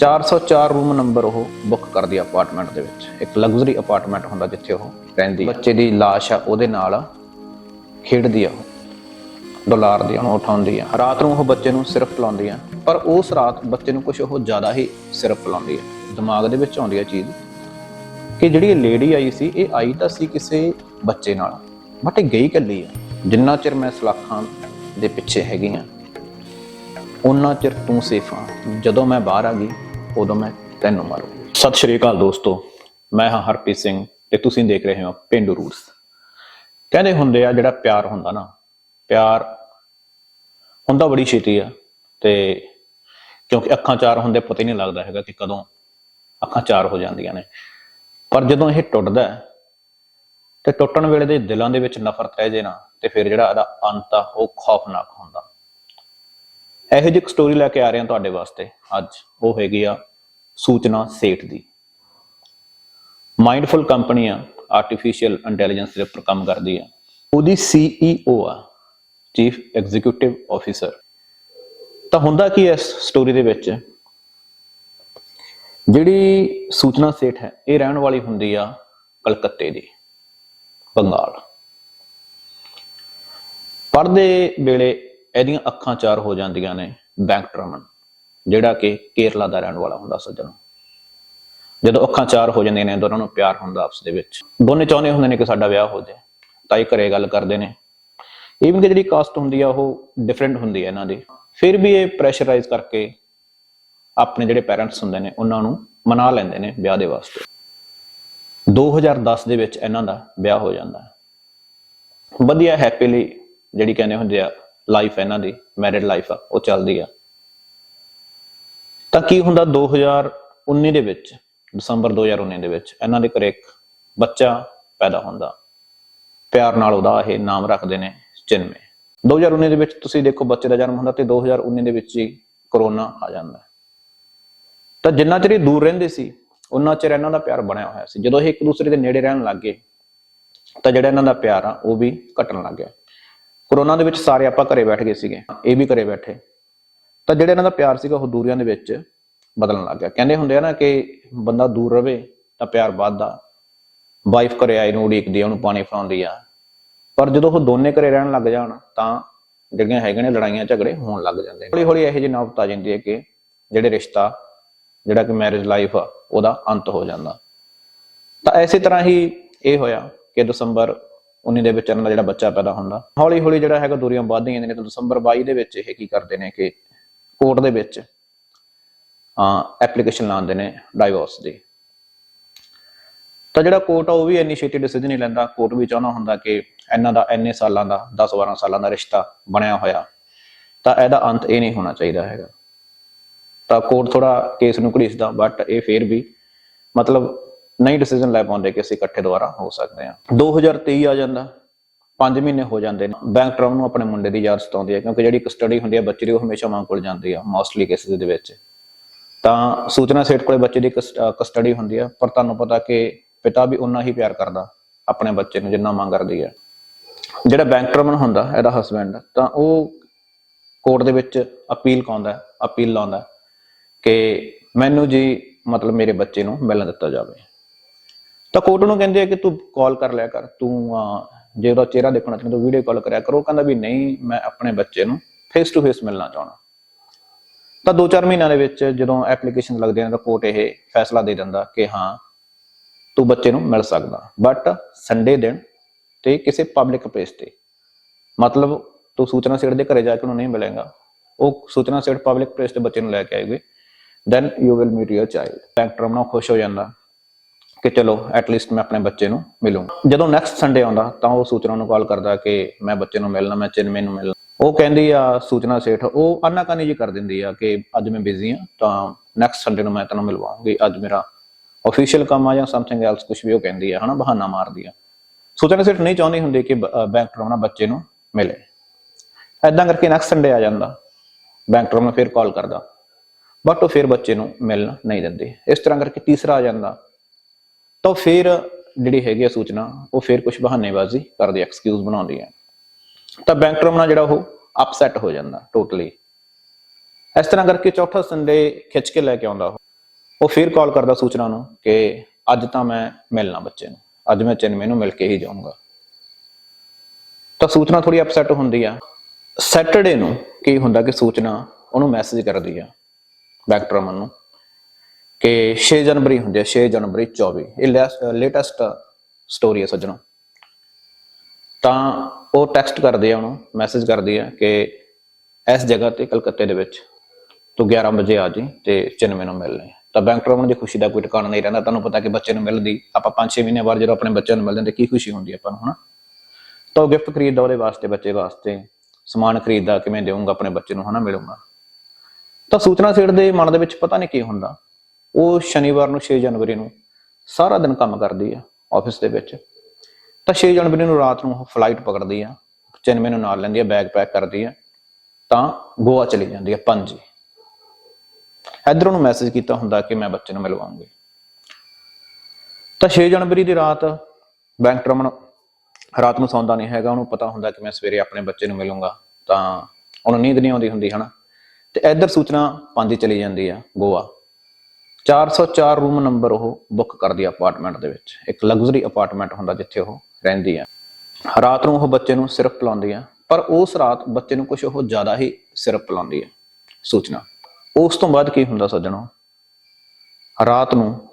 404 room number ਉਹ book ਕਰਦੀ ਆ ਅਪਾਰਟਮੈਂਟ ਦੇ ਵਿੱਚ। ਇੱਕ ਲਗਜ਼ਰੀ ਅਪਾਰਟਮੈਂਟ ਹੁੰਦਾ ਜਿੱਥੇ ਉਹ ਰਹਿੰਦੀ ਬੱਚੇ ਦੀ ਲਾਸ਼ ਆ, ਉਹਦੇ ਨਾਲ ਖੇਡਦੀ ਆ ਉਹ। ਡੋਲਾਰ ਦੀ ਉਹਨੂੰ ਉਠਾਉਂਦੀ ਆ। ਰਾਤ ਨੂੰ ਉਹ ਬੱਚੇ ਨੂੰ ਸਿਰਫ ਪਿਲਾਉਂਦੀ ਆ, ਪਰ ਉਸ ਰਾਤ ਬੱਚੇ ਨੂੰ ਕੁਝ ਉਹ ਜ਼ਿਆਦਾ ਹੀ ਸਿਰਫ ਪਿਲਾਉਂਦੀ ਆ। ਦਿਮਾਗ ਦੇ ਵਿੱਚ ਆਉਂਦੀ ਆ ਚੀਜ਼ ਕਿ ਜਿਹੜੀ ਇਹ ਲੇਡੀ ਆਈ ਸੀ, ਇਹ ਆਈ ਤਾਂ ਸੀ ਕਿਸੇ ਬੱਚੇ ਨਾਲ, ਬਟ ਇਹ ਗਈ ਇਕੱਲੀ ਆ। ਜਿੰਨਾ ਚਿਰ ਮੈਂ ਸਲਾਖਾਂ ਦੇ ਪਿੱਛੇ ਹੈਗੀ ਆ, ਉਹਨਾਂ ਚਿਰ ਤੂੰ ਸੇਫ ਆ। ਜਦੋਂ ਮੈਂ ਬਾਹਰ ਆ ਗਈ ਉਦੋਂ ਮੈਂ ਤੈਨੂੰ ਮਾਰੂ। ਸਤਿ ਸ਼੍ਰੀ ਅਕਾਲ ਦੋਸਤੋ, ਮੈਂ ਹਾਂ ਹਰਪ੍ਰੀਤ ਸਿੰਘ ਤੇ ਤੁਸੀਂ ਦੇਖ ਰਹੇ ਹੋ ਪਿੰਡੂ ਰੂਟਸ। ਕਹਿੰਦੇ ਹੁੰਦੇ ਆ, ਜਿਹੜਾ ਪਿਆਰ ਹੁੰਦਾ ਨਾ, ਪਿਆਰ ਹੁੰਦਾ ਬੜੀ ਛੇਤੀ ਆ ਤੇ ਕਿਉਂਕਿ ਅੱਖਾਂ ਚਾਰ ਹੁੰਦੇ, ਪਤਾ ਹੀ ਨਹੀਂ ਲੱਗਦਾ ਹੈਗਾ ਕਿ ਕਦੋਂ ਅੱਖਾਂ ਚਾਰ ਹੋ ਜਾਂਦੀਆਂ ਨੇ। ਪਰ ਜਦੋਂ ਇਹ ਟੁੱਟਦਾ ਤੇ ਟੁੱਟਣ ਵੇਲੇ ਦੇ ਦਿਲਾਂ ਦੇ ਵਿੱਚ ਨਫ਼ਰਤ ਰਹਿ ਜੇ ਨਾ, ਤੇ ਫਿਰ ਜਿਹੜਾ ਇਹਦਾ ਅੰਤ ਆ, ਉਹ ਖੌਫਨਾਕ ਹੁੰਦਾ। ਇਹੋ ਜਿਹੀ ਇੱਕ ਸਟੋਰੀ ਲੈ ਕੇ ਆ ਰਹੇ ਹਾਂ ਤੁਹਾਡੇ ਵਾਸਤੇ ਅੱਜ। ਉਹ ਹੈਗੀ ਆ ਸੂਚਨਾ ਸੇਠ ਦੀ। ਮਾਈਂਡਫੁਲ ਕੰਪਨੀ ਆ ਆਰਟੀਫੀਸ਼ੀਅਲ ਇੰਟੈਲੀਜੈਂਸ ਦੇ ਉੱਪਰ ਕੰਮ ਕਰਦੀ ਆ। ਉਹਦੀ ਸੀਈਓ ਆ ਚੀਫ ਐਗਜ਼ੀਕਿਊਟਿਵ ਆਫੀਸਰ ਤਾਂ ਹੁੰਦਾ ਕੀ ਇਸ ਸਟੋਰੀ ਦੇ ਵਿੱਚ? ਜਿਹੜੀ ਸੂਚਨਾ ਸੇਠ ਹੈ, ਇਹ ਰਹਿਣ ਵਾਲੀ ਹੁੰਦੀ ਆ ਕਲਕੱਤੇ ਦੀ, ਬੰਗਾਲ। ਪੜ੍ਹਦੇ ਵੇਲੇ ਇਹਦੀਆਂ ਅੱਖਾਂ ਚਾਰ ਹੋ ਜਾਂਦੀਆਂ ਨੇ ਬੈਂਕ ਟਰਮਨ ਜਿਹੜਾ ਕਿ ਕੇਰਲਾ ਦਾ ਰਹਿਣ ਵਾਲਾ ਹੁੰਦਾ ਸੱਜਣ। ਜਦੋਂ ਅੱਖਾਂ ਚਾਰ ਹੋ ਜਾਂਦੀਆਂ ਨੇ, ਦੋਨਾਂ ਨੂੰ ਪਿਆਰ ਹੁੰਦਾ ਆਪਸ ਦੇ ਵਿੱਚ। ਦੋਨੇ ਚਾਹੁੰਦੇ ਹੁੰਦੇ ਨੇ ਕਿ ਸਾਡਾ ਵਿਆਹ ਹੋ ਜਾਏ, ਤਾਂ ਇਹ ਘਰੇ ਗੱਲ ਕਰਦੇ ਨੇ। ਈਵਨ ਕਿ ਜਿਹੜੀ ਕਾਸਟ ਹੁੰਦੀ ਆ, ਉਹ ਡਿਫਰੈਂਟ ਹੁੰਦੀ ਹੈ ਇਹਨਾਂ ਦੀ। ਫਿਰ ਵੀ ਇਹ ਪ੍ਰੈਸ਼ਰਾਈਜ਼ ਕਰਕੇ ਆਪਣੇ ਜਿਹੜੇ ਪੈਰੈਂਟਸ ਹੁੰਦੇ ਨੇ, ਉਹਨਾਂ ਨੂੰ ਮਨਾ ਲੈਂਦੇ ਨੇ ਵਿਆਹ ਦੇ ਵਾਸਤੇ। 2010 ਦੇ ਵਿੱਚ ਇਹਨਾਂ ਦਾ ਵਿਆਹ ਹੋ ਜਾਂਦਾ। ਵਧੀਆ ਹੈਪੀਲੀ ਜਿਹੜੀ ਕਹਿੰਦੇ ਹੁੰਦੇ ਆ ਲਾਈਫ ਇਹਨਾਂ ਦੀ ਮੈਰਿਡ ਲਾਈਫ ਆ, ਉਹ ਚੱਲਦੀ ਆ। ਤਾਂ ਕੀ ਹੁੰਦਾ 2019 ਦੇ ਵਿੱਚ, ਦਸੰਬਰ 2019 ਦੇ ਵਿੱਚ, ਇਹਨਾਂ ਦੇ ਘਰੇ ਇੱਕ ਬੱਚਾ ਪੈਦਾ ਹੁੰਦਾ। ਪਿਆਰ ਨਾਲ ਉਹਦਾ ਇਹ ਨਾਮ ਰੱਖਦੇ ਨੇ ਚਿੰਮੇ 2019 ਦੇ ਵਿੱਚ ਤੁਸੀਂ ਦੇਖੋ ਬੱਚੇ ਦਾ ਜਨਮ ਹੁੰਦਾ ਤੇ 2019 ਦੇ ਵਿੱਚ ਹੀ ਕਰੋਨਾ ਆ ਜਾਂਦਾ ਤਾਂ ਜਿੰਨਾ ਚਿਰ ਇਹ ਦੂਰ ਰਹਿੰਦੇ ਸੀ, ਉਹਨਾਂ ਚਿਰ ਇਹਨਾਂ ਦਾ ਪਿਆਰ ਬਣਿਆ ਹੋਇਆ ਸੀ। ਜਦੋਂ ਇਹ ਇੱਕ ਦੂਸਰੇ ਦੇ ਨੇੜੇ ਰਹਿਣ ਲੱਗ ਗਏ, ਤਾਂ ਜਿਹੜਾ ਇਹਨਾਂ ਦਾ ਪਿਆਰ ਆ, ਉਹ ਵੀ ਘਟਣ ਲੱਗ ਗਿਆ। ਕਰੋਨਾ ਦੇ ਵਿੱਚ ਸਾਰੇ ਆਪਾਂ ਘਰੇ ਬੈਠ ਗਏ ਸੀਗੇ, ਇਹ ਵੀ ਘਰੇ ਬੈਠੇ। ਤਾਂ ਜਿਹੜਾ ਇਹਨਾਂ ਦਾ ਪਿਆਰ ਸੀਗਾ ਉਹ ਦੂਰੀਆਂ ਦੇ ਵਿੱਚ ਬਦਲਣ ਲੱਗ ਗਿਆ। ਕਹਿੰਦੇ ਹੁੰਦੇ ਆ ਨਾ ਕਿ ਬੰਦਾ ਦੂਰ ਰਵੇ ਤਾਂ ਪਿਆਰ ਵੱਧਦਾ। ਵਾਈਫ ਘਰੇ ਆਈ ਨੂੰ ਉਡੀਕਦੀ ਆ, ਉਹਨੂੰ ਪਾਣੀ ਫੜਾਉਂਦੀ ਆ। ਪਰ ਜਦੋਂ ਉਹ ਦੋਨੇ ਘਰੇ ਰਹਿਣ ਲੱਗ ਜਾਣ, ਤਾਂ ਜਿਹੜੀਆਂ ਹੈਗੀਆਂ ਨੇ ਲੜਾਈਆਂ, ਝਗੜੇ ਹੋਣ ਲੱਗ ਜਾਂਦੇ ਨੇ। ਹੌਲੀ ਹੌਲੀ ਇਹੋ ਜਿਹੀ ਨੌਬਤ ਆ ਜਾਂਦੀ ਹੈ ਕਿ ਜਿਹੜੇ ਰਿਸ਼ਤਾ, ਜਿਹੜਾ ਕਿ ਮੈਰਿਜ ਲਾਈਫ ਆ, ਉਹਦਾ ਅੰਤ ਹੋ ਜਾਂਦਾ। ਤਾਂ ਐਸੇ ਤਰ੍ਹਾਂ ਹੀ ਇਹ ਹੋਇਆ ਕਿ ਦਸੰਬਰ 19 ਦੇ ਵਿੱਚ ਇਹਨਾਂ ਦਾ ਜਿਹੜਾ ਬੱਚਾ ਪੈਦਾ ਹੁੰਦਾ। ਹੌਲੀ ਹੌਲੀ ਜਿਹੜਾ ਹੈਗਾ ਦੂਰੀਆਂ ਵੱਧਦੀਆਂ ਜਾਂਦੀਆਂ ਨੇ ਤਾਂ ਦਸੰਬਰ 22 ਦੇ ਵਿੱਚ ਇਹ ਕੀ ਕਰਦੇ ਨੇ ਕਿ ਕੋਰਟ ਦੇ ਵਿੱਚ ਐਪਲੀਕੇਸ਼ਨ ਲਾਉਂਦੇ ਨੇ ਡਾਈਵੋਰਸ ਦੀ। ਤਾਂ ਜਿਹੜਾ ਕੋਰਟ ਆ, ਉਹ ਵੀ ਇੰਨੀ ਛੇਤੀ ਡਿਸੀਜਨ ਨਹੀਂ ਲੈਂਦਾ। ਕੋਰਟ ਵੀ ਚਾਹੁੰਦਾ ਹੁੰਦਾ ਕਿ ਇਹਨਾਂ ਦਾ ਇੰਨੇ ਸਾਲਾਂ ਦਾ 10 12 ਸਾਲਾਂ ਦਾ ਰਿਸ਼ਤਾ ਬਣਿਆ ਹੋਇਆ। ਤਾਂ ਇਹਦਾ ਅੰਤ ਇਹ ਨਹੀਂ ਹੋਣਾ ਚਾਹੀਦਾ ਹੈਗਾ। ਤਾਂ ਕੋਰਟ ਥੋੜਾ ਕੇਸ ਨੂੰ ਘੜੀਸਦਾ ਬਟ ਇਹ ਫੇਰ ਵੀ ਮਤਲਬ ਨਹੀਂ ਡਿਸੀਜਨ ਲੈ ਪਾਉਂਦੇ ਕਿ ਅਸੀਂ ਇਕੱਠੇ ਦੁਬਾਰਾ ਹੋ ਸਕਦੇ ਹਾਂ। 2023 ਆ ਜਾਂਦਾ 5 ਮਹੀਨੇ ਹੋ ਜਾਂਦੇ ਨੇ। ਬੈਂਕ ਟਰਮ ਨੂੰ ਆਪਣੇ ਮੁੰਡੇ ਦੀ ਯਾਦ ਸਤਾਉਂਦੀ ਹੈ, ਕਿਉਂਕਿ ਜਿਹੜੀ ਕਸਟਡੀ ਹੁੰਦੀ ਹੈ ਬੱਚੇ ਦੀ, ਉਹ ਹਮੇਸ਼ਾ ਮਾਂ ਕੋਲ ਜਾਂਦੀ ਆ ਮੋਸਟਲੀ ਕੇਸਿਸ ਦੇ ਵਿੱਚ। ਤਾਂ ਸੂਚਨਾ ਸੇਠ ਕੋਲੇ ਬੱਚੇ ਦੀ ਕਸਟਡੀ ਹੁੰਦੀ ਆ, ਪਰ ਤੁਹਾਨੂੰ ਪਤਾ ਕਿ ਪਿਤਾ ਵੀ ਉਨਾ ਹੀ ਪਿਆਰ ਕਰਦਾ, ਆਪਣੇ ਬੱਚੇ ਨੂੰ ਜਿੰਨਾ ਮਾਂ ਕਰਦੀ ਹੈ ਜਿਹੜਾ ਬੈਂਕ ਟਰਮਨ ਹੁੰਦਾ, ਇਹਦਾ ਹਸਬੈਂਡ ਤਾਂ ਉਹ ਕੋਰਟ ਦੇ ਵਿੱਚ ਅਪੀਲ ਕਾਉਂਦਾ ਅਪੀਲ ਲਾਉਂਦਾ ਕਿ ਮੈਨੂੰ ਜੀ ਮਤਲਬ ਮੇਰੇ ਬੱਚੇ ਨੂੰ ਮਿਲਣ ਦਿੱਤਾ ਜਾਵੇ। ਤਾਂ ਕੋਰਟ ਨੂੰ ਕਹਿੰਦੇ ਆ ਕਿ ਤੂੰ ਕਾਲ ਕਰ ਲਿਆ ਕਰ, ਤੂੰ ਜੇ ਉਹਦਾ ਚਿਹਰਾ ਦੇਖਣਾ ਚਾਹੁੰਦਾ ਤੂੰ ਵੀਡੀਓ ਕਾਲ ਕਰਿਆ ਕਰ, ਉਹ ਕਹਿੰਦਾ ਵੀ ਨਹੀਂ, ਮੈਂ ਆਪਣੇ ਬੱਚੇ ਨੂੰ ਫੇਸ ਟੂ ਫੇਸ ਮਿਲਣਾ ਚਾਹਣਾ ਤਾਂ 2-4 ਮਹੀਨਿਆਂ ਦੇ ਵਿੱਚ ਜਦੋਂ ਐਪਲੀਕੇਸ਼ਨ ਲੱਗਦੇ ਨੇ ਤਾਂ ਕੋਰਟ ਇਹ ਫੈਸਲਾ ਦੇ ਦਿੰਦਾ ਕਿ ਹਾਂ, ਤੂੰ ਬੱਚੇ ਨੂੰ ਮਿਲ ਸਕਦਾ। ਬਟ ਸੰਡੇ ਦਿਨ ਤੇ ਕਿਸੇ ਪਬਲਿਕ ਪਲੇਸ ਤੇ, ਮਤਲਬ ਤੂੰ ਸੂਚਨਾ ਸੇਠ ਦੇ ਘਰੇ ਜਾ ਕੇ ਉਹਨੂੰ ਨਹੀਂ ਮਿਲੇਗਾ, ਉਹ ਸੂਚਨਾ ਸੇਠ ਪਬਲਿਕ ਪਲੇਸ ਤੇ ਬੱਚੇ ਨੂੰ ਲੈ ਕੇ ਆਏਗੀ then you will meet your child doctor ਨਾਲ ਖੁਸ਼ ਹੋ ਜਾਂਦਾ। ਕਿ ਚਲੋ ਐਟਲੀਸਟ ਮੈਂ ਆਪਣੇ ਬੱਚੇ ਨੂੰ ਮਿਲੂੰਗਾ। ਜਦੋਂ ਨੈਕਸਟ ਸੰਡੇ ਆਉਂਦਾ, ਤਾਂ ਉਹ ਸੂਚਨਾ ਨੂੰ ਕਾਲ ਕਰਦਾ ਕਿ ਮੈਂ ਬੱਚੇ ਨੂੰ ਮਿਲਣਾ, ਮੈਂ ਚਿੰਮੇ ਨੂੰ ਮਿਲਣਾ। ਉਹ ਕਹਿੰਦੀ ਆ, ਸੂਚਨਾ ਸੇਠ, ਉਹ ਆਨਾਕਾਨੀ ਜੀ ਕਰ ਦਿੰਦੀ ਆ ਕਿ ਅੱਜ ਮੈਂ ਬਿਜ਼ੀ ਆ, ਤਾਂ ਨੈਕਸਟ ਸੰਡੇ ਨੂੰ ਮੈਂ ਤੈਨੂੰ ਮਿਲਵਾਉਂਗੀ, ਅੱਜ ਮੇਰਾ ਅਫੀਸ਼ੀਅਲ ਕੰਮ ਆ ਜਾਂ ਸਮਥਿੰਗ ਐਲਸ ਕੁਝ ਵੀ ਉਹ ਕਹਿੰਦੀ ਆ, ਹਨਾ, ਬਹਾਨਾ ਮਾਰਦੀ ਆ। ਸੂਚਨਾ ਸੇਠ ਨਹੀਂ ਚਾਹੁੰਦੀ ਹੁੰਦੀ ਕਿ ਬੈਂਕ ਟਰਮ ਬੱਚੇ ਨੂੰ ਮਿਲੇ। ਐਦਾਂ ਕਰਕੇ ਨੈਕਸਟ ਸੰਡੇ ਆ ਜਾਂਦਾ। ਬੈਂਕ ਟਰਮ ਨੂੰ ਫਿਰ ਕਾਲ ਕਰਦਾ। ਬਟ ਉਹ ਫਿਰ ਬੱਚੇ ਨੂੰ ਮਿਲਣ ਨਹੀਂ ਦਿੰਦੇ। ਇਸ ਤਰ੍ਹਾਂ ਕਰਕੇ ਤੀਸਰਾ ਆ ਜਾਂਦਾ। ਤਾਂ ਫਿਰ ਜਿਹੜੀ ਹੈਗੀ ਆ ਸੂਚਨਾ, ਉਹ ਫਿਰ ਕੁਝ ਬਹਾਨੇਬਾਜ਼ੀ ਕਰਦੀ ਐਕਸਕਿਊਜ਼ ਬਣਾਉਂਦੀ ਹੈ ਤਾਂ ਬੈਂਕ ਟਰਮਨਾ ਜਿਹੜਾ ਉਹ ਅਪਸੈਟ ਹੋ ਜਾਂਦਾ ਟੋਟਲੀ ਇਸ ਤਰ੍ਹਾਂ ਕਰਕੇ ਚੌਥਾ ਸੰਡੇ ਖਿੱਚ ਕੇ ਲੈ ਕੇ ਆਉਂਦਾ ਉਹ। ਫਿਰ ਕਾਲ ਕਰਦਾ ਸੂਚਨਾ ਨੂੰ ਕਿ ਅੱਜ ਤਾਂ ਮੈਂ ਮਿਲਣਾ ਬੱਚੇ ਨੂੰ। ਅੱਜ ਮੈਂ ਚਿੰਮੇ ਨੂੰ ਮਿਲ ਕੇ ਹੀ ਜਾਊਂਗਾ। ਤਾਂ ਸੂਚਨਾ ਥੋੜੀ ਅਪਸੈਟ ਹੁੰਦੀ ਆ। ਸੈਟਰਡੇ ਨੂੰ ਕੀ ਹੁੰਦਾ ਕਿ ਸੂਚਨਾ ਉਹਨੂੰ ਮੈਸੇਜ ਕਰਦੀ ਆ ਬੈਕਟਰਮਨ ਨੂੰ ਕਿ 6 ਜਨਵਰੀ ਹੁੰਦੀ ਹੈ 6 ਜਨਵਰੀ 24 ਇਹ ਲੇਟੈਸਟ ਸਟੋਰੀ ਹੈ ਸੱਜਣੋ। ਤਾਂ ਉਹ ਟੈਕਸਟ ਕਰਦੇ ਆ ਉਹਨੂੰ ਮੈਸੇਜ ਕਰਦੀ ਆ ਕਿ ਇਸ ਜਗ੍ਹਾ ਤੇ ਕਲਕੱਤੇ ਦੇ ਵਿੱਚ ਤੂੰ 11 ਵਜੇ ਆ ਜੀ ਤੇ ਚਿੰਮੇ ਨੂੰ ਮਿਲ ਲੈ ਤਾਂ ਬੈਂਕਟਰਮਨ ਦੀ ਖੁਸ਼ੀ ਦਾ ਕੋਈ ਟਿਕਾਣਾ ਨਹੀਂ ਰਹਿੰਦਾ, ਤੁਹਾਨੂੰ ਪਤਾ ਕਿ ਬੱਚੇ ਨੂੰ ਮਿਲਦੀ, ਆਪਾਂ 5-6 ਮਹੀਨੇ ਬਾਅਦ ਜਦੋਂ ਆਪਣੇ ਬੱਚਿਆਂ ਨੂੰ ਮਿਲਦੇ ਹਾਂ ਤੇ ਕੀ ਖੁਸ਼ੀ ਹੁੰਦੀ ਆਪਾਂ ਨੂੰ, ਹਨਾ? ਤਾਂ ਉਹ ਗਿਫਟ ਖਰੀਦਦਾ ਉਹਦੇ ਵਾਸਤੇ, ਬੱਚੇ ਵਾਸਤੇ, ਸਮਾਨ ਖਰੀਦਦਾ, ਕਿਵੇਂ ਦੇਵਾਂਗਾ ਆਪਣੇ ਬੱਚੇ ਨੂੰ, ਹਨਾ, ਮਿਲੂੰਗਾ। ਤਾਂ ਸੂਚਨਾ ਸੇਠ ਦੇ ਮਨ ਦੇ ਵਿੱਚ ਪਤਾ ਨਹੀਂ ਕੀ ਹੁੰਦਾ। ਉਹ ਸ਼ਨੀਵਾਰ ਨੂੰ 6 ਜਨਵਰੀ ਨੂੰ ਸਾਰਾ ਦਿਨ ਕੰਮ ਕਰਦੀ ਆ ਆਫਿਸ ਦੇ ਵਿੱਚ। ਤਾਂ 6 ਜਨਵਰੀ ਨੂੰ ਰਾਤ ਨੂੰ ਉਹ ਫਲਾਈਟ ਪਕੜਦੀ ਆ ਚਿੰਮੇ ਨੂੰ ਨਾਲ ਲੈਂਦੀ ਆ ਬੈਗ ਪੈਕ ਕਰਦੀ ਆ, ਤਾਂ ਗੋਆ ਚਲੀ ਜਾਂਦੀ ਆ ਪੰਜੀ ਇਧਰੋਂ ਨੂੰ ਮੈਸੇਜ ਕੀਤਾ ਹੁੰਦਾ ਕਿ ਮੈਂ ਬੱਚੇ ਨੂੰ ਮਿਲਵਾਉਂਗੀ। ਤਾਂ 6 ਜਨਵਰੀ ਦੀ ਰਾਤ ਬੈਂਕ ਟਰਮਨ ਰਾਤ ਨੂੰ ਸੌਂਦਾ ਨਹੀਂ ਹੈਗਾ, ਉਹਨੂੰ ਪਤਾ ਹੁੰਦਾ ਕਿ ਮੈਂ ਸਵੇਰੇ ਆਪਣੇ ਬੱਚੇ ਨੂੰ ਮਿਲੂੰਗਾ, ਤਾਂ ਉਹਨੂੰ ਨੀਂਦ ਨਹੀਂ ਆਉਂਦੀ ਹੁੰਦੀ, ਹਨਾ? ਤੇ ਇੱਧਰ ਸੂਚਨਾ ਪੰਜ ਚਲੀ ਜਾਂਦੀ ਆ ਗੋਆ। 404 ਰੂਮ ਨੰਬਰ ਉਹ ਬੁੱਕ ਕਰਦੀ ਆ ਅਪਾਰਟਮੈਂਟ ਦੇ ਵਿੱਚ। ਇੱਕ ਲਗਜ਼ਰੀ ਅਪਾਰਟਮੈਂਟ ਹੁੰਦਾ ਜਿੱਥੇ ਉਹ ਰਹਿੰਦੀ ਆ। ਰਾਤ ਨੂੰ ਉਹ ਬੱਚੇ ਨੂੰ ਸਿਰਪ ਪਿਲਾਉਂਦੀ ਆ, ਪਰ ਉਸ ਰਾਤ ਬੱਚੇ ਨੂੰ ਕੁਝ ਉਹ ਜ਼ਿਆਦਾ ਹੀ ਸਿਰਪ ਪਿਲਾਉਂਦੀ ਆ। ਸੂਚਨਾ। ਉਸ ਤੋਂ ਬਾਅਦ ਕੀ ਹੁੰਦਾ ਸੱਜਣੋ? ਰਾਤ ਨੂੰ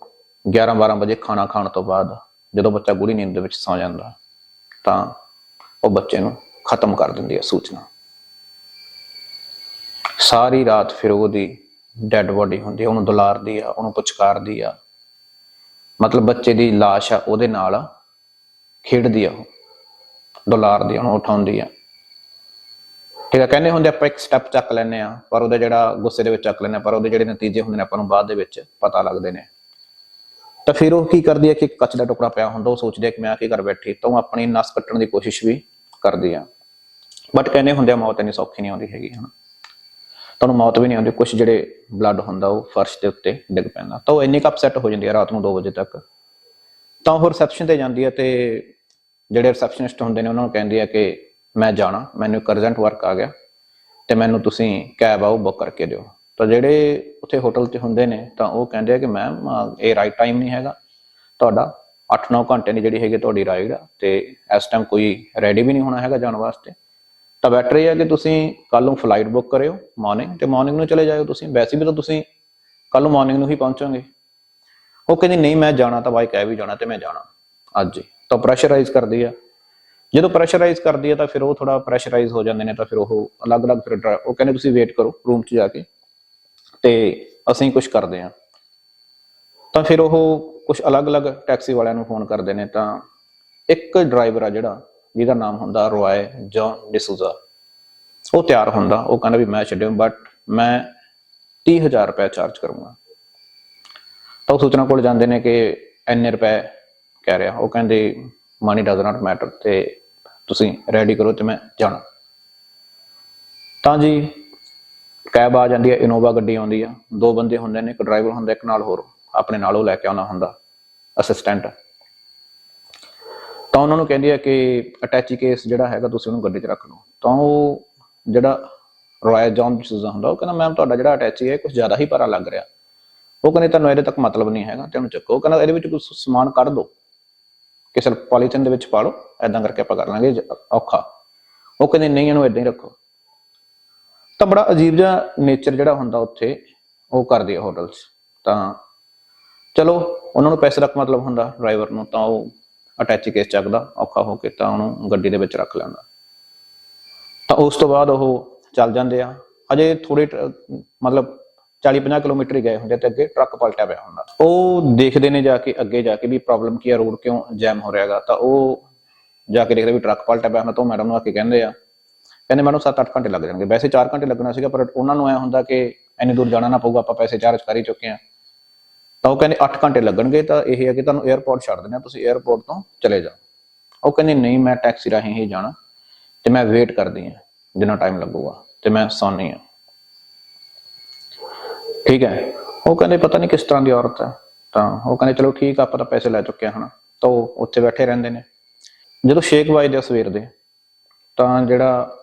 11-12 ਵਜੇ ਖਾਣਾ ਖਾਣ ਤੋਂ ਬਾਅਦ ਜਦੋਂ ਬੱਚਾ ਗੂੜੀ ਨੀਂਦ ਦੇ ਵਿੱਚ ਸੌ ਜਾਂਦਾ, ਤਾਂ ਉਹ ਬੱਚੇ ਨੂੰ ਖਤਮ ਕਰ ਦਿੰਦੀ ਹੈ ਸੂਚਨਾ। ਸਾਰੀ ਰਾਤ ਫਿਰ ਉਹਦੀ ਡੈੱਡ ਬੋਡੀ ਹੁੰਦੀ ਹੈ ਉਹਨੂੰ ਦੁਲਾਰਦੀ ਆ, ਉਹਨੂੰ ਪੁਚਕਾਰਦੀ ਆ। ਮਤਲਬ ਬੱਚੇ ਦੀ লাশ ਆ, ਉਹਦੇ ਨਾਲ ਖੇਡਦੀ ਆ ਉਹ, ਦੁਲਾਰਦੀ ਆ, ਉਹਨੂੰ ਉਠਾਉਂਦੀ ਆ। ਠੀਕ ਆ, ਕਹਿੰਦੇ ਹੁੰਦੇ ਆਪਾਂ ਇੱਕ ਸਟੈਪ ਚੱਕ ਲੈਨੇ ਆ, ਪਰ ਉਹਦਾ ਜਿਹੜਾ ਗੁੱਸੇ ਦੇ ਵਿੱਚ ਚੱਕ ਲੈਨੇ ਆ, ਪਰ ਉਹਦੇ ਜਿਹੜੇ ਨਤੀਜੇ ਹੁੰਦੇ ਨੇ ਆਪਾਂ ਨੂੰ ਬਾਅਦ ਦੇ ਵਿੱਚ ਪਤਾ ਲੱਗਦੇ ਨੇ। ਤਾਂ ਫਿਰ ਉਹ ਕੀ ਕਰਦੀ ਹੈ ਕਿ ਕੱਚ ਦਾ ਟੁਕੜਾ ਪਿਆ ਹੁੰਦਾ, ਉਹ ਸੋਚਦੀ ਹੈ ਕਿ ਮੈਂ ਆ ਕੀ ਕਰ ਬੈਠੀ, ਤਾਂ ਉਹ ਆਪਣੀ ਨਸ ਕੱਟਣ ਦੀ ਕੋਸ਼ਿਸ਼ ਵੀ ਕਰਦੀ ਆ। ਬਟ ਕਹਿੰਦੇ ਹੁੰਦੇ ਆ ਮੌਤ ਇੰਨੀ ਸੌਖੀ ਨਹੀਂ ਆਉਂਦੀ ਹੈਗੀ, ਹਨਾ। ਤੁਹਾਨੂੰ ਮੌਤ ਵੀ ਨਹੀਂ ਆਉਂਦੀ ਕੁਝ ਜਿਹੜੇ ਬਲੱਡ ਹੁੰਦਾ ਉਹ ਫਰਸ਼ ਦੇ ਉੱਤੇ ਡਿੱਗ ਪੈਂਦਾ। ਤਾਂ ਉਹ ਇੰਨੀ ਕੁ ਅਪਸੈਟ ਹੋ ਜਾਂਦੀ ਹੈ ਰਾਤ ਨੂੰ 2 ਵਜੇ ਤੱਕ। ਤਾਂ ਉਹ ਰਿਸੈਪਸ਼ਨ ਤੇ ਜਾਂਦੀ ਹੈ ਤੇ ਜਿਹੜੇ ਰਿਸੈਪਸ਼ਨਿਸਟ ਹੁੰਦੇ ਨੇ ਉਹਨਾਂ ਨੂੰ ਕਹਿੰਦੀ ਹੈ ਕਿ ਮੈਂ ਜਾਣਾ, ਮੈਨੂੰ ਇੱਕ ਅਰਜੈਂਟ ਵਰਕ ਆ ਗਿਆ ਤੇ ਮੈਨੂੰ ਤੁਸੀਂ ਕੈਬ ਆਓ ਬੁੱਕ ਕਰਕੇ ਦਿਓ। ਤਾਂ ਜਿਹੜੇ ਉੱਥੇ ਹੋਟਲ 'ਚ ਹੁੰਦੇ ਨੇ, ਤਾਂ ਉਹ ਕਹਿੰਦੇ ਆ ਕਿ ਮੈਮ ਇਹ ਰਾਈਟ ਟਾਈਮ ਨਹੀਂ ਹੈਗਾ। ਤੁਹਾਡਾ 8-9 ਘੰਟੇ ਦੀ ਜਿਹੜੀ ਹੈਗੀ ਤੁਹਾਡੀ ਰਾਈਡ ਆ ਤੇ ਇਸ ਟਾਈਮ ਕੋਈ ਰੈਡੀ ਵੀ ਨਹੀਂ ਹੋਣਾ ਹੈਗਾ ਜਾਣ ਵਾਸਤੇ। ਤਾਂ ਬੈਟਰ ਇਹ ਹੈ ਕਿ ਤੁਸੀਂ ਕੱਲ ਨੂੰ ਫਲਾਈਟ ਬੁੱਕ ਕਰਿਓ ਮਾਰਨਿੰਗ ਤੇ ਮਾਰਨਿੰਗ ਨੂੰ ਚਲੇ ਜਾਇਓ ਤੁਸੀਂ। ਵੈਸੇ ਵੀ ਤਾਂ ਤੁਸੀਂ ਕੱਲ ਨੂੰ ਮਾਰਨਿੰਗ ਨੂੰ ਹੀ ਪਹੁੰਚੋਗੇ। ਉਹ ਕਹਿੰਦੀ, ਨਹੀਂ, ਮੈਂ ਜਾਣਾ ਤਾਂ ਬਾਈ ਕਹਿ ਵੀ ਜਾਣਾ ਤੇ ਮੈਂ ਜਾਣਾ। ਅੱਜ ਹੀ ਤਾਂ ਪ੍ਰੈਸ਼ਰਾਈਜ਼ ਕਰਦੀ ਆ। ਜਦੋਂ ਪ੍ਰੈਸ਼ਰਾਈਜ਼ ਕਰਦੀ ਆ ਤਾਂ ਫਿਰ ਉਹ ਥੋੜਾ ਪ੍ਰੈਸ਼ਰਾਈਜ਼ ਹੋ ਜਾਂਦੇ ਨੇ ਤਾਂ ਫਿਰ ਉਹ ਅਲੱਗ-ਅਲੱਗ ਫਿਰ ਡਰਾ- ਉਹ ਕਹਿੰਦੇ, ਤੁਸੀਂ ਵੇਟ ਕਰੋ ਰੂਮ 'ਚ ਜਾ ਕੇ ਤੇ ਅਸੀਂ ਕੁਝ ਕਰਦੇ ਆ ਤਾਂ ਫਿਰ ਉਹ ਕੁਝ ਅਲੱਗ-ਅਲੱਗ ਟੈਕਸੀ ਵਾਲਿਆਂ ਨੂੰ ਫੋਨ ਕਰਦੇ ਨੇ ਤਾਂ ਇੱਕ ਡਰਾਈਵਰ ਆ ਜਿਹੜਾ ਜਿਹਦਾ ਨਾਮ ਹੁੰਦਾ ਰੋਏ ਜੌਨ ਡਿਸੂਜ਼ਾ ਉਹ ਤਿਆਰ ਹੁੰਦਾ, ਉਹ ਕਹਿੰਦਾ ਵੀ ਮੈਂ ਛੱਡਿਓ ਬਟ ਮੈਂ 30000 ਰੁਪਏ ਚਾਰਜ ਕਰੂੰਗਾ। ਤਾਂ ਉਹ ਸੂਚਨਾ ਕੋਲ ਜਾਂਦੇ ਨੇ ਕਿ ਇੰਨੇ ਰੁਪਏ ਕਹਿ ਰਿਹਾ। ਉਹ ਕਹਿੰਦੇ ਮਨੀ ਡਸ ਨਾਟ ਮੈਟਰ ਤੇ ਤੁਸੀਂ ਰੈਡੀ ਕਰੋ ਤੇ ਮੈਂ ਜਾਣਾ। ਤਾਂ ਜੀ ਕੈਬ ਆ ਜਾਂਦੀ ਹੈ ਇਨੋਵਾ ਗੱਡੀ ਆਉਂਦੀ ਆ। ਦੋ ਬੰਦੇ ਹੁੰਦੇ ਨੇ, ਇੱਕ ਡਰਾਈਵਰ ਹੁੰਦਾ, ਇੱਕ ਨਾਲ ਹੋਰ। ਆਪਣੇ ਨਾਲ ਉਹ ਲੈ ਕੇ ਆਉਣਾ ਹੁੰਦਾ ਅਸਿਸਟੈਂਟ ਤਾਂ ਉਹਨਾਂ ਨੂੰ ਕਹਿੰਦੀ ਹੈ ਕਿ ਅਟੈਚੀ ਕੇਸ ਜਿਹੜਾ ਹੈਗਾ ਤੁਸੀਂ ਉਹਨੂੰ ਗੱਡੀ 'ਚ ਰੱਖ ਲਓ। ਤਾਂ ਉਹ ਜਿਹੜਾ ਰੋਇਲ ਜੌਨ ਸੂਜ਼ਾ ਹੁੰਦਾ, ਉਹ ਕਹਿੰਦਾ ਮੈਮ ਤੁਹਾਡਾ ਜਿਹੜਾ ਅਟੈਚੀ ਹੈ ਕੁਝ ਜ਼ਿਆਦਾ ਹੀ ਭਾਰਾ ਲੱਗ ਰਿਹਾ। ਉਹ ਕਹਿੰਦੇ, ਤੁਹਾਨੂੰ ਇਹਦੇ ਤੱਕ ਮਤਲਬ ਨਹੀਂ ਹੈਗਾ, ਤੇ ਉਹਨੂੰ ਚੱਕੋ। ਉਹ ਕਹਿੰਦਾ, ਇਹਦੇ ਵਿੱਚ ਕੁਝ ਸਮਾਨ ਕੱਢ ਦਿਓ ਕਿਸੇ ਪੋਲੀਥੀਨ ਦੇ ਵਿੱਚ ਪਾ ਲਓ ਐਦਾਂ ਕਰਕੇ ਆਪਾਂ ਕਰ ਲਾਂਗੇ, ਔਖਾ। ਉਹ ਕਹਿੰਦੇ, ਨਹੀਂ, ਇਹਨੂੰ ਇਦਾਂ ਹੀ ਰੱਖੋ। ਤਾਂ ਬੜਾ ਅਜੀਬ ਜਿਹਾ ਨੇਚਰ ਜਿਹੜਾ ਹੁੰਦਾ ਉੱਥੇ, ਉਹ ਕਰਦੇ ਆ ਹੋਟਲ 'ਚ। ਤਾਂ ਚਲੋ, ਉਹਨਾਂ ਨੂੰ ਪੈਸੇ ਦਾ ਮਤਲਬ ਹੁੰਦਾ ਡਰਾਈਵਰ ਨੂੰ, ਤਾਂ ਉਹ ਅਟੈਚੀ ਕੇਸ ਚੱਕਦਾ, ਔਖਾ ਹੋ ਕੇ ਤਾਂ ਉਹਨੂੰ ਗੱਡੀ ਦੇ ਵਿੱਚ ਰੱਖ ਲੈਂਦਾ। ਤਾਂ ਉਸ ਤੋਂ ਬਾਅਦ ਉਹ ਚੱਲ ਜਾਂਦੇ ਆ। ਅਜੇ ਥੋੜੇ ਮਤਲਬ 40-50 ਕਿਲੋਮੀਟਰ ਹੀ ਗਏ ਹੁੰਦੇ ਤੇ ਅੱਗੇ ਟਰੱਕ ਪਲਟਿਆ ਪਿਆ ਹੁੰਦਾ। ਉਹ ਦੇਖਦੇ ਨੇ ਜਾ ਕੇ ਅੱਗੇ ਜਾ ਕੇ ਵੀ ਪ੍ਰੋਬਲਮ ਕੀ ਆ ਰੋਡ ਕਿਉਂ ਜੈਮ ਹੋ ਰਿਹਾਗਾ ਤਾਂ ਉਹ ਜਾ ਕੇ ਦੇਖਦੇ ਵੀ ਟਰੱਕ ਪਲਟਿਆ ਪਿਆ ਹੁੰਦਾ ਤਾਂ ਮੈਡਮ ਨੂੰ ਆ ਕੇ ਕਹਿੰਦੇ ਆ। ਕਹਿੰਦੇ ਮੈਨੂੰ 7-8 ਘੰਟੇ ਲੱਗ ਜਾਣਗੇ। ਵੈਸੇ 4 ਘੰਟੇ ਲੱਗਣਾ ਸੀਗਾ, ਪਰ ਉਹਨਾਂ ਨੂੰ ਐ ਹੁੰਦਾ ਕਿ ਇੰਨੀ ਦੂਰ ਜਾਣਾ ਨਾ ਪਊਗਾ, ਆਪਾਂ ਪੈਸੇ ਚਾਰਜ ਕਰ ਹੀ ਚੁੱਕੇ ਆ। ਤਾਂ ਉਹ ਕਹਿੰਦੇ 8 ਘੰਟੇ ਲੱਗਣਗੇ, ਤਾਂ ਇਹ ਹੈ ਕਿ ਤੁਹਾਨੂੰ 에어ਪੋਰਟ ਛੱਡ ਦੇਣਾ ਤੁਸੀਂ 에어ਪੋਰਟ ਤੋਂ ਚਲੇ ਜਾਓ। ਉਹ ਕਹਿੰਦੇ, ਨਹੀਂ, ਮੈਂ ਟੈਕਸੀ ਰਾਹੀਂ ਹੀ ਜਾਣਾ ਤੇ ਮੈਂ ਵੇਟ ਕਰਦੀ ਹਾਂ, ਜਿੰਨਾ ਟਾਈਮ ਲੱਗੂਗਾ ਤੇ ਮੈਂ ਸੌਣੀ ਹਾਂ। ਠੀਕ ਹੈ। ਉਹ ਕਹਿੰਦੇ, ਪਤਾ ਨਹੀਂ ਕਿਸ ਤਰ੍ਹਾਂ ਦੀ ਔਰਤ ਹੈ। ਤਾਂ ਉਹ ਕਹਿੰਦੇ, ਚਲੋ ਠੀਕ ਆਪਾਂ ਤਾਂ ਪੈਸੇ ਲੈ ਚੁੱਕੇ ਹਨ। ਤਾਂ ਉਹ ਉੱਥੇ ਬੈਠੇ ਰਹਿੰਦੇ ਨੇ। ਜਦੋਂ 6 ਵਜੇ ਦੇ ਸਵੇਰ ਦੇ, ਤਾਂ ਜਿਹੜਾ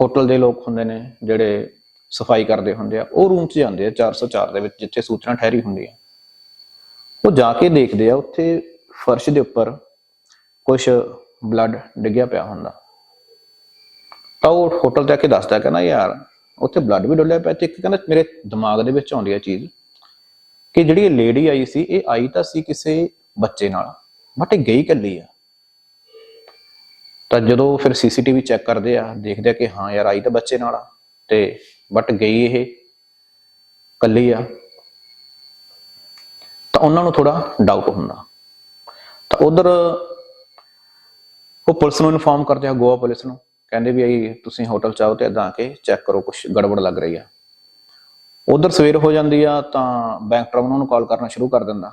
ਹੋਟਲ ਦੇ ਲੋਕ ਹੁੰਦੇ ਨੇ, ਜਿਹੜੇ ਸਫ਼ਾਈ ਕਰਦੇ ਹੁੰਦੇ ਆ, ਉਹ ਰੂਮ 'ਚ ਜਾਂਦੇ ਆ 404 ਦੇ ਵਿੱਚ, ਜਿੱਥੇ ਸੂਚਨਾ ਠਹਿਰੀ ਹੁੰਦੀ ਆ। ਉਹ ਜਾ ਕੇ ਦੇਖਦੇ ਆ, ਉੱਥੇ ਫਰਸ਼ ਦੇ ਉੱਪਰ ਕੁਝ ਬਲੱਡ ਡਿੱਗਿਆ ਪਿਆ ਹੁੰਦਾ। ਤਾਂ ਉਹ ਹੋਟਲ ਜਾ ਕੇ ਦੱਸਦਾ, ਕਹਿੰਦਾ ਯਾਰ, ਉੱਥੇ ਬਲੱਡ ਵੀ ਡੁੱਲਿਆ ਪਿਆ, ਤੇ ਇੱਕ ਕਹਿੰਦਾ ਮੇਰੇ ਦਿਮਾਗ ਦੇ ਵਿੱਚ ਆਉਂਦੀ ਹੈ ਚੀਜ਼ ਕਿ ਜਿਹੜੀ ਇਹ ਲੇਡੀ ਆਈ ਸੀ, ਇਹ ਆਈ ਤਾਂ ਸੀ ਕਿਸੇ ਬੱਚੇ ਨਾਲ ਬਟ ਇਹ ਗਈ ਇਕੱਲੀ ਆ। ਤਾਂ ਜਦੋਂ ਫਿਰ ਸੀਸੀਟੀਵੀ ਚੈੱਕ ਕਰਦੇ ਆ, ਦੇਖਦੇ ਆ ਕਿ ਹਾਂ ਯਾਰ ਆਈ ਤਾਂ ਬੱਚੇ ਨਾਲ ਆ, ਤੇ ਬਟ ਗਈ ਇਹ ਇਕੱਲੀ ਆ, ਤਾਂ ਉਹਨਾਂ ਨੂੰ ਥੋੜਾ ਡਾਊਟ ਹੁੰਦਾ। ਤਾਂ ਉਧਰ ਉਹ ਪੁਲਿਸ ਨੂੰ ਇਨਫਾਰਮ ਕਰਦੇ ਆ, ਗੋਆ ਪੁਲਿਸ ਨੂੰ। ਕਹਿੰਦੇ ਵੀ ਆਈ, ਤੁਸੀਂ ਹੋਟਲ ਚ ਆਓ ਤੇ ਇਦਾਂ ਆ ਕੇ ਚੈੱਕ ਕਰੋ ਕੁਝ ਗੜਬੜ ਲੱਗ ਰਹੀ ਆ। ਉਧਰ ਸਵੇਰ ਹੋ ਜਾਂਦੀ ਆ, ਤਾਂ ਬੈਂਕ ਉਹਨਾਂ ਨੂੰ ਕਾਲ ਕਰਨਾ ਸ਼ੁਰੂ ਕਰ ਦਿੰਦਾ।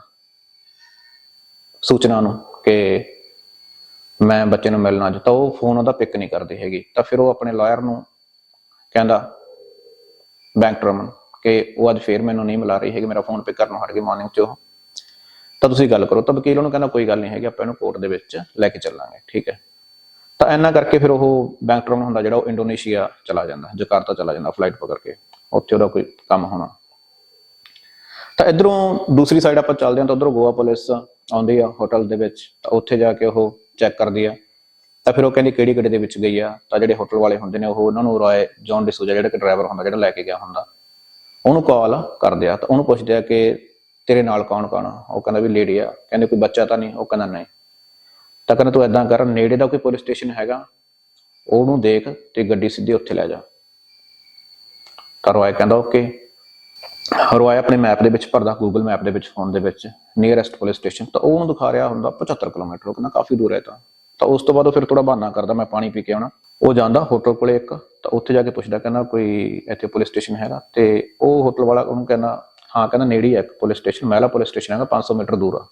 ਸੂਚਨਾ ਨੂੰ ਕਿ ਮੈਂ ਬੱਚੇ ਨੂੰ ਮਿਲਣਾ ਅੱਜ ਤਾਂ ਉਹ ਫੋਨ ਉਹਦਾ ਪਿਕ ਨਹੀਂ ਕਰਦੀ ਹੈਗੀ। ਤਾਂ ਫਿਰ ਉਹ ਆਪਣੇ ਲਾਇਰ ਨੂੰ ਕਹਿੰਦਾ ਬੈਂਕ ਟਰਮਨ ਕਿ ਉਹ ਅੱਜ ਫੇਰ ਮੈਨੂੰ ਨਹੀਂ ਮਿਲਾ ਰਹੀ ਹੈਗੀ, ਮੇਰਾ ਫੋਨ ਪਿਕ ਕਰਨੋਂ ਹਟ ਗਈ ਮਾਰਨਿੰਗ ਚ ਉਹ। ਤਾਂ ਤੁਸੀਂ ਗੱਲ ਕਰੋ, ਤਾਂ ਵਕੀਲ ਉਹਨੂੰ ਕਹਿੰਦਾ, ਕੋਈ ਗੱਲ ਨਹੀਂ ਹੈਗੀ, ਆਪਾਂ ਇਹਨੂੰ ਕੋਰਟ ਦੇ ਵਿੱਚ ਲੈ ਕੇ ਚੱਲਾਂਗੇ, ਠੀਕ ਹੈ। ਤਾਂ ਇੰਨਾ ਕਰਕੇ ਫਿਰ ਉਹ ਬੈਂਕ ਟਰਮਨ ਹੁੰਦਾ ਜਿਹੜਾ ਉਹ ਇੰਡੋਨੇਸ਼ੀਆ ਚਲਾ ਜਾਂਦਾ, ਜਕਾਰਤਾ ਚਲਾ ਜਾਂਦਾ ਫਲਾਈਟ ਪਕੜ ਕੇ, ਉੱਥੇ ਉਹਦਾ ਕੋਈ ਕੰਮ ਹੋਣਾ। ਤਾਂ ਇਧਰੋਂ ਦੂਸਰੀ ਸਾਈਡ ਆਪਾਂ ਚੱਲਦੇ ਹਾਂ, ਤਾਂ ਉਧਰੋਂ ਗੋਆ ਪੁਲਿਸ ਆਉਂਦੀ ਆ ਹੋਟਲ ਦੇ ਵਿੱਚ, ਤਾਂ ਉੱਥੇ ਜਾ ਕੇ ਉਹ ਚੈੱਕ ਕਰਦੀ ਆ। ਤਾਂ ਫਿਰ ਉਹ ਕਹਿੰਦੀ ਕਿਹੜੀ ਗੱਡੀ ਦੇ ਵਿੱਚ ਗਈ ਆ? ਤਾਂ ਜਿਹੜੇ ਹੋਟਲ ਵਾਲੇ ਹੁੰਦੇ ਨੇ, ਉਹ ਉਹਨਾਂ ਨੂੰ ਰਾਏ ਜੌਨ ਡਿਸੂਜਾ ਜਿਹੜਾ ਕਿ ਡਰਾਈਵਰ ਹੁੰਦਾ, ਜਿਹੜਾ ਲੈ ਕੇ ਗਿਆ ਹੁੰਦਾ। ਉਹਨੂੰ ਕਾਲ ਕਰਦੇ ਆ ਤਾਂ ਉਹਨੂੰ ਪੁੱਛਦੇ ਆ ਕਿ ਤੇਰੇ ਨਾਲ ਕੌਣ ਕੌਣ ਆ? ਉਹ ਕਹਿੰਦਾ ਵੀ ਲੇਡੀ ਆ। ਕਹਿੰਦੇ ਕੋਈ ਬੱਚਾ ਤਾਂ ਨਹੀਂ? ਉਹ ਕਹਿੰਦਾ ਨਹੀਂ। ਤਾਂ ਕਹਿੰਦਾ ਤੂੰ ਐਦਾਂ ਕਰ, ਨੇੜੇ ਦਾ ਕੋਈ ਪੁਲਿਸ ਸਟੇਸ਼ਨ ਹੈਗਾ, ਉਹਨੂੰ ਦੇਖ ਤੇ ਗੱਡੀ ਸਿੱਧੀ ਉੱਥੇ ਲੈ ਜਾ। ਤਾਂ ਰੋਏ ਕਹਿੰਦਾ ਓਕੇ ਰੋਏ ਆਪਣੇ ਮੈਪ ਦੇ ਵਿੱਚ ਭਰਦਾ ਗੂਗਲ ਮੈਪ ਦੇ ਵਿੱਚ ਫੋਨ ਦੇ ਵਿੱਚ ਨੀਅਰੈਸਟ ਪੁਲਿਸ ਸਟੇਸ਼ਨ ਤਾਂ ਉਹਨੂੰ ਦਿਖਾ ਰਿਹਾ ਹੁੰਦਾ 75 ਕਿਲੋਮੀਟਰ, ਉਹ ਕਹਿੰਦਾ ਕਾਫੀ ਦੂਰ ਹੈ ਤਾਂ। ਤਾਂ ਉਸ ਤੋਂ ਬਾਅਦ ਉਹ ਫਿਰ ਥੋੜਾ ਬਹਾਨਾ ਕਰਦਾ ਮੈਂ ਪਾਣੀ ਪੀ ਕੇ ਆਉਣਾ। ਉਹ ਜਾਂਦਾ ਹੋਟਲ ਕੋਲੇ ਇੱਕ, ਤਾਂ ਉੱਥੇ ਜਾ ਕੇ ਪੁੱਛਦਾ, ਕਹਿੰਦਾ ਕੋਈ ਇੱਥੇ ਪੁਲਿਸ ਸਟੇਸ਼ਨ ਹੈਗਾ। ਤੇ ਉਹ ਹੋਟਲ ਵਾਲਾ ਉਹਨੂੰ ਕਹਿੰਦਾ, ਹਾਂ, ਕਹਿੰਦਾ ਨੇੜੇ ਹੀ ਹੈ ਇੱਕ ਪੁਲਿਸ ਸਟੇਸ਼ਨ ਮਹਿਲਾ ਪੁਲਿਸ ਸਟੇਸ਼ਨ ਹੈਗਾ 500 ਮੀਟਰ ਦੂਰ ਆ।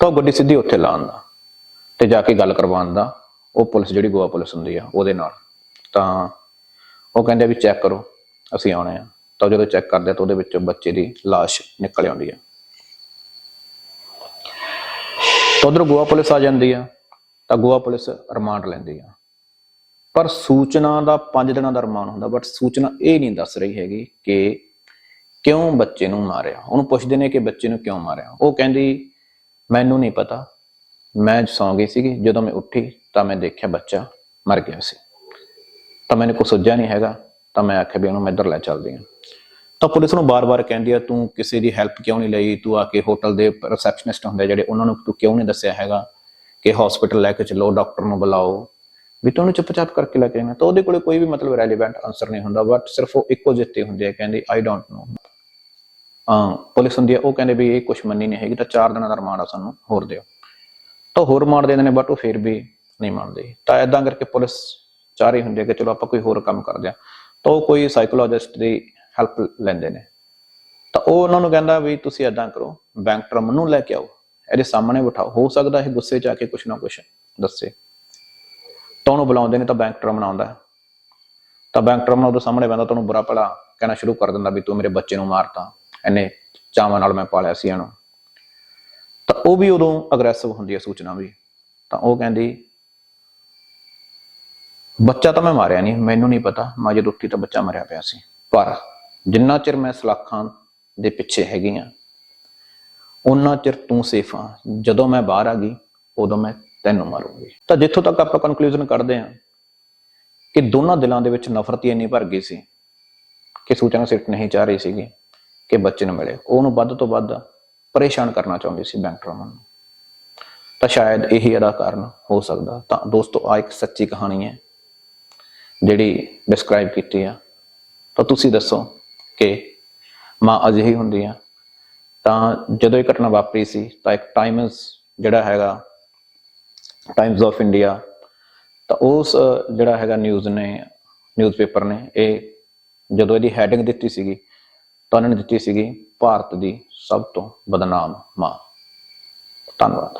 ਤਾਂ ਉਹ ਗੱਡੀ ਸਿੱਧੀ ਉੱਥੇ ਲਾਉਣ ਦਾ ਤੇ ਜਾ ਕੇ ਗੱਲ ਕਰਵਾਉਣ ਦਾ। ਉਹ ਪੁਲਿਸ ਜਿਹੜੀ ਗੋਆ ਪੁਲਿਸ ਹੁੰਦੀ ਆ, ਉਹਦੇ ਨਾਲ। ਤਾਂ ਉਹ ਕਹਿੰਦੇ ਵੀ ਚੈੱਕ ਕਰੋ, ਅਸੀਂ ਆਉਣੇ ਆ। ਤਾਂ ਜਦੋਂ ਚੈੱਕ ਕਰਦੇ ਤਾਂ ਉਹਦੇ ਵਿੱਚੋਂ ਬੱਚੇ ਦੀ ਲਾਸ਼ ਨਿਕਲ ਆਉਂਦੀ ਆ। ਤਾਂ ਉਧਰ ਗੋਆ ਪੁਲਿਸ ਆ ਜਾਂਦੀ ਆ, ਤਾਂ ਗੋਆ ਪੁਲਿਸ ਰਿਮਾਂਡ ਲੈਂਦੀ ਆ। ਪਰ ਸੂਚਨਾ ਦਾ 5 ਦਿਨਾਂ ਦਾ ਰਿਮਾਂਡ ਹੁੰਦਾ ਬਟ ਸੂਚਨਾ ਇਹ ਨਹੀਂ ਦੱਸ ਰਹੀ ਹੈਗੀ ਕਿ ਕਿਉਂ ਬੱਚੇ ਨੂੰ ਮਾਰਿਆ। ਉਹਨੂੰ ਪੁੱਛਦੇ ਨੇ ਕਿ ਬੱਚੇ ਨੂੰ ਕਿਉਂ ਮਾਰਿਆ। ਉਹ ਕਹਿੰਦੀ, ਮੈਨੂੰ ਨਹੀਂ ਪਤਾ। ਮੈਂ ਸੌਂ ਗਈ ਸੀਗੀ। ਜਦੋਂ ਮੈਂ ਉੱਠੀ ਤਾਂ ਮੈਂ ਦੇਖਿਆ ਬੱਚਾ ਮਰ ਗਿਆ ਸੀ। ਤਾਂ ਮੈਨੂੰ ਕੁਛ ਸੁੱਝਿਆ ਨਹੀਂ ਹੈਗਾ। ਤਾਂ ਮੈਂ ਆਖਿਆ ਵੀ ਉਹਨੂੰ ਮੈਂ ਇੱਧਰ ਲੈ ਚੱਲਦੀ ਹਾਂ ਤਾਂ ਪੁਲਿਸ ਨੂੰ ਬਾਰ-ਬਾਰ ਕਹਿੰਦੀ ਆ, ਤੂੰ ਕਿਸੇ ਦੀ ਹੈਲਪ ਕਿਉਂ ਨਹੀਂ ਲਈ? ਤੂੰ ਆ ਕੇ ਹੋਟਲ ਦੇ ਰਿਸੈਪਸ਼ਨਿਸਟ ਹੁੰਦੇ ਜਿਹੜੇ ਉਹਨਾਂ ਨੂੰ ਤੂੰ ਕਿਉਂ ਨਹੀਂ ਦੱਸਿਆ ਹੈਗਾ ਕਿ ਹਸਪੀਟਲ ਲੈ ਕੇ ਚੱਲੋ ਡਾਕਟਰ ਨੂੰ ਬੁਲਾਓ? ਵੀ ਤੂੰ ਚੁੱਪਚਾਪ ਕਰਕੇ ਲੈ ਕੇ ਜਾਣਾ ਤਾਂ ਉਹਦੇ ਕੋਲੇ ਕੋਈ ਵੀ ਮਤਲਬ ਰੈਲੇਵੈਂਟ ਆਨਸਰ ਨਹੀਂ ਹੁੰਦਾ ਬਟ ਸਿਰਫ ਉਹ ਇੱਕੋ ਜਿੱਤੇ ਹੁੰਦੇ ਆ, ਕਹਿੰਦੇ ਆਈ ਡੋਂਟ ਨੋ ਹਾਂ ਪੁਲਿਸ ਹੁੰਦੀ ਆ, ਉਹ ਕਹਿੰਦੇ ਵੀ ਇਹ ਕੁਛ ਮੰਨੀ ਨਹੀਂ ਹੈਗੀ, ਤਾਂ 4 ਦਿਨਾਂ ਦਾ ਰਿਮਾਂਡ ਆ ਸਾਨੂੰ, ਹੋਰ ਦਿਓ। ਤਾਂ ਹੋਰ ਰਿਮਾਂਡ ਦੇ ਦਿੰਦੇ ਨੇ ਬਟ ਉਹ ਫਿਰ ਵੀ ਨਹੀਂ ਮੰਨਦੇ। ਤਾਂ ਐਦਾਂ ਕਰਕੇ ਪੁਲਿਸ ਚਾਹ ਰਹੀ ਹੁੰਦੀ ਹੈ ਕਿ ਚਲੋ ਆਪਾਂ ਕੋਈ ਹੋਰ ਕੰਮ ਕਰਦੇ ਆ। ਤਾਂ ਉਹ ਕੋਈ ਸਾਈਕੋਲੋਜਿਸਟ ਦੀ ਹੈਲਪ ਲੈਂਦੇ ਨੇ। ਤਾਂ ਉਹ ਉਹਨਾਂ ਨੂੰ ਕਹਿੰਦਾ ਵੀ ਤੁਸੀਂ ਐਦਾਂ ਕਰੋ ਬੈਂਕ ਟਰਮ ਨੂੰ ਲੈ ਕੇ ਆਓ। ਇਹਦੇ ਸਾਹਮਣੇ ਬਿਠਾਓ। ਹੋ ਸਕਦਾ ਇਹ ਗੁੱਸੇ ਚ ਆ ਕੇ ਕੁਛ ਨਾ ਕੁਛ ਦੱਸੇ। ਤਾਂ ਉਹਨੂੰ ਬੁਲਾਉਂਦੇ ਨੇ ਤਾਂ ਬੈਂਕ ਟਰਮ ਆਉਂਦਾ। ਤਾਂ ਬੈਂਕ ਟਰਮ ਉਹਦੇ ਸਾਹਮਣੇ ਬੰਦਾ ਤੁਹਾਨੂੰ ਬੁਰਾ ਭਲਾ ਕਹਿਣਾ ਸ਼ੁਰੂ ਕਰ ਦਿੰਦਾ ਵੀ ਤੂੰ ਮੇਰੇ ਬੱਚੇ ਨੂੰ ਮਾਰਤਾ। ਐਨੇ ਚਾਵਾਂ ਨਾਲ ਮੈਂ ਪਾਲਿਆ ਸੀ ਇਹਨੂੰ। ਤਾਂ ਉਹ ਵੀ ਉਦੋਂ ਅਗਰੈਸਿਵ ਹੁੰਦੀ ਹੈ ਸੂਚਨਾ ਵੀ। ਤਾਂ ਉਹ ਕਹਿੰਦੀ, ਬੱਚਾ ਤਾਂ ਮੈਂ ਮਾਰਿਆ ਨਹੀਂ ਮੈਨੂੰ ਨਹੀਂ ਪਤਾ। ਮੈਂ ਜਦ ਉੱਠੀ ਤਾਂ ਬੱਚਾ ਮਰਿਆ ਪਿਆ ਸੀ। ਪਰ ਜਿੰਨਾ ਚਿਰ ਮੈਂ ਸਲਾਖਾਂ ਦੇ ਪਿੱਛੇ ਹੈਗੀ ਆ ਉਹਨਾਂ ਚਿਰ ਤੂੰ ਸੇਫ ਆ। ਜਦੋਂ ਮੈਂ ਬਾਹਰ ਆ ਗਈ, ਉਦੋਂ ਮੈਂ ਤੈਨੂੰ ਮਾਰੂੰਗੀ। ਤਾਂ ਜਿੱਥੋਂ ਤੱਕ ਆਪਾਂ ਕਨਕਲੂਜਨ ਕੱਢਦੇ ਆ ਕਿ ਦੋਨਾਂ ਦਿਲਾਂ ਦੇ ਵਿੱਚ ਨਫ਼ਰਤ ਹੀ ਇੰਨੀ ਭਰ ਗਈ ਸੀ ਕਿ ਸੂਚਨਾ ਸਿੱਟ ਨਹੀਂ ਚਾਹ ਰਹੀ ਸੀਗੀ ਕਿ ਬੱਚੇ ਨੂੰ ਮਿਲੇ। ਉਹਨੂੰ ਵੱਧ ਤੋਂ ਵੱਧ ਪਰੇਸ਼ਾਨ ਕਰਨਾ ਚਾਹੁੰਦੀ ਸੀ ਬੈਂਕ ਟਰਮਨ ਨੂੰ। ਤਾਂ ਸ਼ਾਇਦ ਇਹੀ ਇਹਦਾ ਕਾਰਨ ਹੋ ਸਕਦਾ। ਤਾਂ ਦੋਸਤੋ ਆ ਇੱਕ ਸੱਚੀ ਕਹਾਣੀ ਹੈ ਜਿਹੜੀ ਡਿਸਕ੍ਰਾਈਬ ਕੀਤੀ ਆ। ਤਾਂ ਤੁਸੀਂ ਦੱਸੋ ਕਿ ਮਾਂ ਅਜਿਹੀ ਹੁੰਦੀ ਆ, ਤਾਂ ਜਦੋਂ ਇਹ ਘਟਨਾ ਵਾਪਰੀ ਸੀ, ਤਾਂ ਇੱਕ ਟਾਈਮਸ ਜਿਹੜਾ ਹੈਗਾ ਟਾਈਮਸ ਆਫ ਇੰਡੀਆ ਤਾਂ ਉਸ ਜਿਹੜਾ ਹੈਗਾ ਨਿਊਜ਼ ਨੇ ਨਿਊਜ਼ਪੇਪਰ ਨੇ, ਇਹ ਜਦੋਂ ਇਹਦੀ ਹੈਡਿੰਗ ਦਿੱਤੀ ਸੀਗੀ, ਤਾਂ ਉਹਨਾਂ ਨੇ ਦਿੱਤੀ ਸੀਗੀ, ਭਾਰਤ ਦੀ ਸਭ ਤੋਂ ਬਦਨਾਮ ਮਾਂ। ਧੰਨਵਾਦ।